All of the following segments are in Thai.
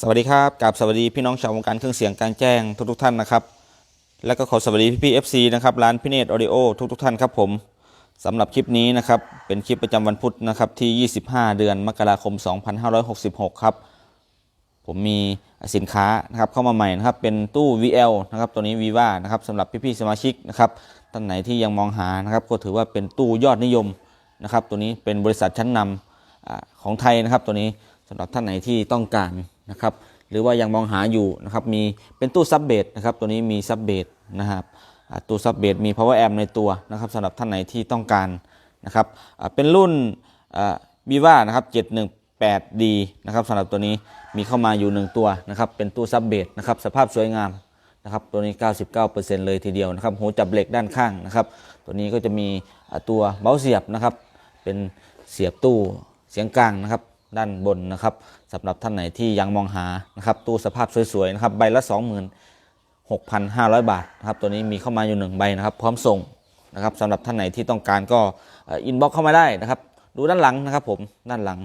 สวัสดีครับกับสวัสดีพี่น้องชาววงการเครื่องเสียงกางแจ้งทุกทุกท่านนะครับ แล้วก็ขอสวัสดีพี่พี่เอฟซีนะครับร้านพิเนตออดิโอทุกทุกท่านครับผมสำหรับคลิปนี้นะครับเป็นคลิปประจำวันพุธนะครับที่ 25 เดือนมกราคม 2566 ครับ ผมมีสินค้านะครับเข้ามาใหม่นะครับเป็นตู้ VL นะครับตัวนี้ Viva นะครับสำหรับพี่ๆสมาชิกนะครับท่านไหนที่ยังมองหานะครับก็ถือว่าเป็นตู้ยอดนิยมนะครับตัวนี้เป็นบริษัทชั้นนำอาของไทยนะครับตัวนี้ สำหรับท่านไหนที่ต้องการนะครับ หรือว่ายังมองหาอยู่นะครับมีเป็นตู้ซับเบสนะครับตัวนี้มีซับเบสนะครับตู้ซับเบสมี power amp ในตัวนะครับสำหรับท่านไหนที่ต้องการนะครับเป็นรุ่นวีว่านะครับ 718D นะครับสำหรับตัวนี้มีเข้ามาอยู่ 1 ตัวนะครับเป็นตู้ซับเบสนะครับสภาพสวยงามนะครับตัวนี้ 99%เลยทีเดียวนะครับหูจับเหล็กด้านข้างนะครับตัวนี้ก็จะมีตัวเบ้าเสียบนะครับเป็นเสียบตู้เสียงกลางนะครับ ด้านบนนะครับสำหรับท่านไหนที่ยังมองหานะครับตู้สภาพสวยๆนะครับใบละ 26,500 บาทนะครับตัวนี้มีเข้ามาอยู่ 1 ใบนะครับพร้อมส่งนะครับสำหรับท่านไหนที่ต้องการก็อินบ็อกเข้ามาได้นะครับ ดูด้านหลังนะครับผมด้านหลัง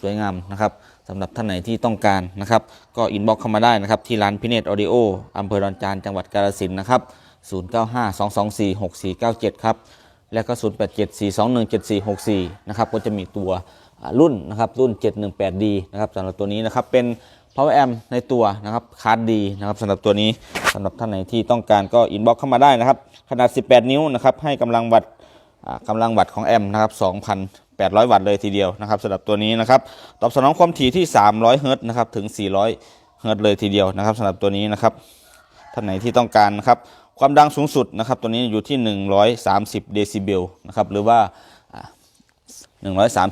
สวยงามนะครับสำหรับท่านไหนที่ต้องการนะครับ ก็อินบ็อกเข้ามาได้นะครับ ที่ร้านพิเนตออดิโออำเภอดอนจานจังหวัดกาฬสินนะครับ 0952246497 ครับ และก็ 0874217464 นะครับ ก็จะมีตัว รุ่นนะครับรุ่น 718D นะครับสำหรับตัวนี้นะครับเป็น power amp ในตัวนะครับคาร์ดดีนะครับสำหรับตัวนี้สำหรับท่านไหนที่ต้องการก็อินบ็อกเข้ามาได้นะครับ ขนาด 18 นิ้วนะครับให้กำลังวัตต์กำลังวัตต์ของแอมป์นะครับ2,800 วัตต์เลยทีเดียวนะครับสำหรับตัวนี้นะครับตอบสนองความถี่ที่ 300 เฮิรตซ์นะครับถึง 400 เฮิรตซ์เลยทีเดียวนะครับสำหรับตัวนี้นะครับท่านไหนที่ต้องการนะครับความดังสูงสุดนะครับตัวนี้อยู่ที่ 130 เดซิเบลนะครับหรือว่าอ่า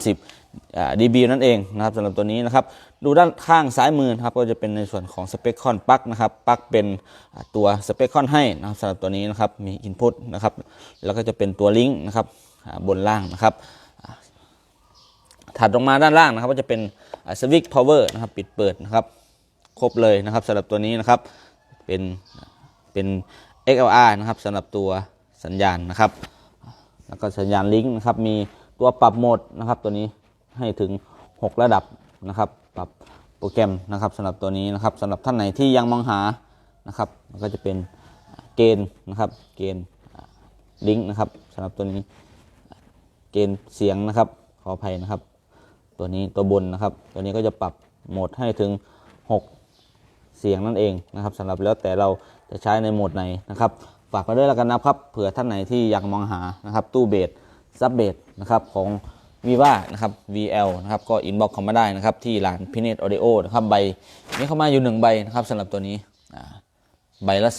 130 อ่า dB นั่นเองนะครับสำหรับตัวนี้นะครับ ดูด้านข้างซ้ายมือนะครับก็จะเป็นในส่วนของสเปคคอนปลั๊กนะครับปลั๊กเป็นตัวสเปคคอนให้นะครับสำหรับตัวนี้นะครับมี Input นะครับแล้วก็จะเป็นตัวลิงก์นะครับบนล่างนะครับถัดลงมาด้านล่างนะครับ ก็จะเป็นสวิตช์พาวเวอร์นะครับ ปิดเปิดนะครับ ครบเลยนะครับสำหรับตัวนี้นะครับเป็นเป็น XLR นะครับสำหรับตัวสัญญาณนะครับ แล้วก็สัญญาณลิงก์นะครับมีตัวปรับโหมดนะครับตัวนี้ ให้ถึง 6 ระดับนะครับปรับโปรแกรมนะครับสำหรับตัวนี้นะครับสำหรับท่านไหนที่ยังมองหานะครับมันก็จะเป็นเกณฑ์นะครับเกณฑ์ลิงก์นะครับสำหรับตัวนี้เกณฑ์เสียงนะครับขออภัยนะครับ ตัวนี้ตัวบนนะครับ ตัวนี้ก็จะปรับโหมดให้ถึง 6 เสียงนั่นเองนะครับสำหรับแล้วแต่เราจะใช้ในโหมดไหนนะครับฝากไปด้วยแล้วกันนะครับเผื่อท่านไหนที่อยากมองหานะครับตู้เบสซับเบสนะครับของ viva นะครับ vl นะครับก็อินบ็อกเข้ามาได้นะครับที่ร้านพิเนตออดิโอนะครับใบนี้เข้ามาอยู่หนึ่งใบนะครับสำหรับตัวนี้อ่าใบละ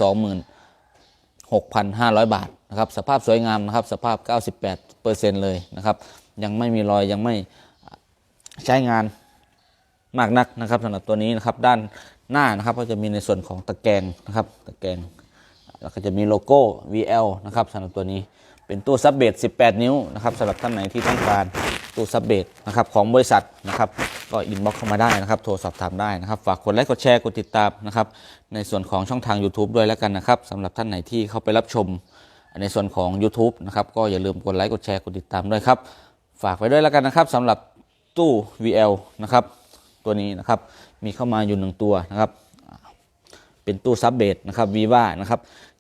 26,500 บาทนะครับสภาพสวยงามนะครับสภาพ 98%เลยนะครับยังไม่มีรอยยังไม่ใช้งานมากนักนะครับสำหรับตัวนี้นะครับด้านหน้านะครับก็จะมีในส่วนของตะแกรงนะครับตะแกรงแล้วก็จะมีโลโก้ VL นะครับสำหรับตัวนี้เป็นตู้ซับเบส18 นิ้วนะครับสำหรับท่านไหนที่ต้องการ ตู้ซับเบสนะครับของบริษัทนะครับก็อินบ็อกเข้ามาได้นะครับ โทรสอบถามได้นะครับ ฝากกดไลค์กดแชร์กดติดตามนะครับในส่วนของช่องทาง YouTube ด้วยแล้วกันนะครับสำหรับท่านไหนที่เข้าไปรับชม ในส่วนของ YouTube นะครับก็อย่าลืมกดไลค์กดแชร์กดติดตามด้วยครับ ฝากไว้ด้วยแล้วกันนะครับสำหรับตู้ VL นะครับตัวนี้นะครับมีเข้ามาอยู่หนึ่งตัวนะครับเป็นตู้ซับเบสนะครับวีว่านะครับ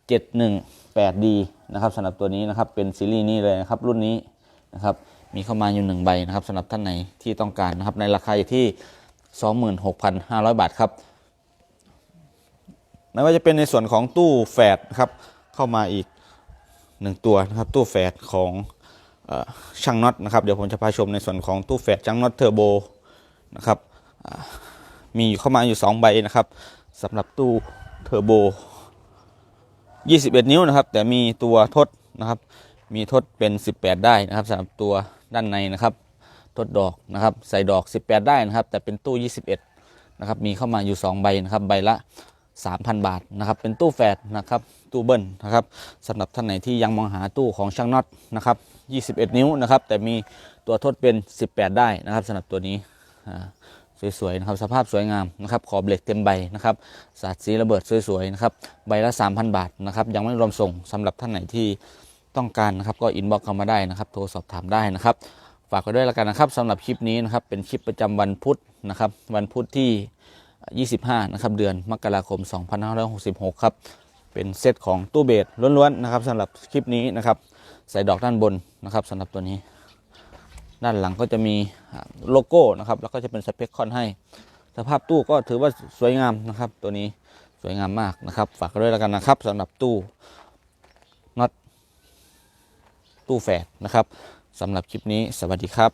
718D นะครับสำหรับตัวนี้นะครับเป็นซีรีส์นี้เลยนะครับรุ่นนี้นะครับ มีเข้ามาอยู่หนึ่งใบนะครับสำหรับท่านไหนที่ต้องการนะครับในราคาอยู่ที่ 26,500 บาทครับไม่ว่าจะเป็นในส่วนของตู้แฝดครับเข้ามาอีกหนึ่งตัวนะครับตู้แฝดของอช่างน็อตนะครับเดี๋ยวผมจะพาชมในส่วนของตู้แฝดช่างน็อตเทอร์โบนะครับมีเข้ามาอยู่ 2 ใบนะครับสำหรับตู้เทอร์โบ 21 นิ้วนะครับ แต่มีตัวทดนะครับ มีทดเป็น 18 ได้นะครับสำหรับตัวด้านในนะครับ ทดดอกนะครับ ใส่ดอก 18 ได้นะครับ แต่เป็นตู้ 21 นะครับ มีเข้ามาอยู่ 2 ใบนะครับ ใบละ 3,000 บาทนะครับ เป็นตู้แฝดนะครับ ตู้เบิ้ลนะครับสำหรับท่านไหนที่ยังมองหาตู้ของช่างน็อตนะครับ 21 นิ้วนะครับ แต่มีตัวทดเป็น 18 ได้นะครับสำหรับตัวนี้สวยๆนะครับสภาพสวยงามนะครับขอบเหล็กเต็มใบนะครับสาดสีระเบิดสวยๆนะครับใบละ 3,000 บาทนะครับยังไม่รวมส่งสำหรับท่านไหนที่ ต้องการนะครับก็อินบ็อกเข้ามาได้นะครับ โทรสอบถามได้นะครับ ฝากไว้ด้วยแล้วกันนะครับสำหรับคลิปนี้นะครับ เป็นคลิปประจำวันพุธนะครับ วันพุธที่ 25 นะครับ เดือนมกราคม 2566 ครับ เป็นเซตของตู้เบสล้วนๆนะครับสำหรับคลิปนี้นะครับ ใส่ดอกด้านบนนะครับสำหรับตัวนี้ ด้านหลังก็จะมีโลโก้นะครับ แล้วก็จะเป็นสเปคคอนให้ สภาพตู้ก็ถือว่าสวยงามนะครับ ตัวนี้สวยงามมากนะครับ ฝากกันด้วยแล้วกันนะครับสำหรับตู้ ตู้แฝดนะครับสำหรับคลิปนี้สวัสดีครับ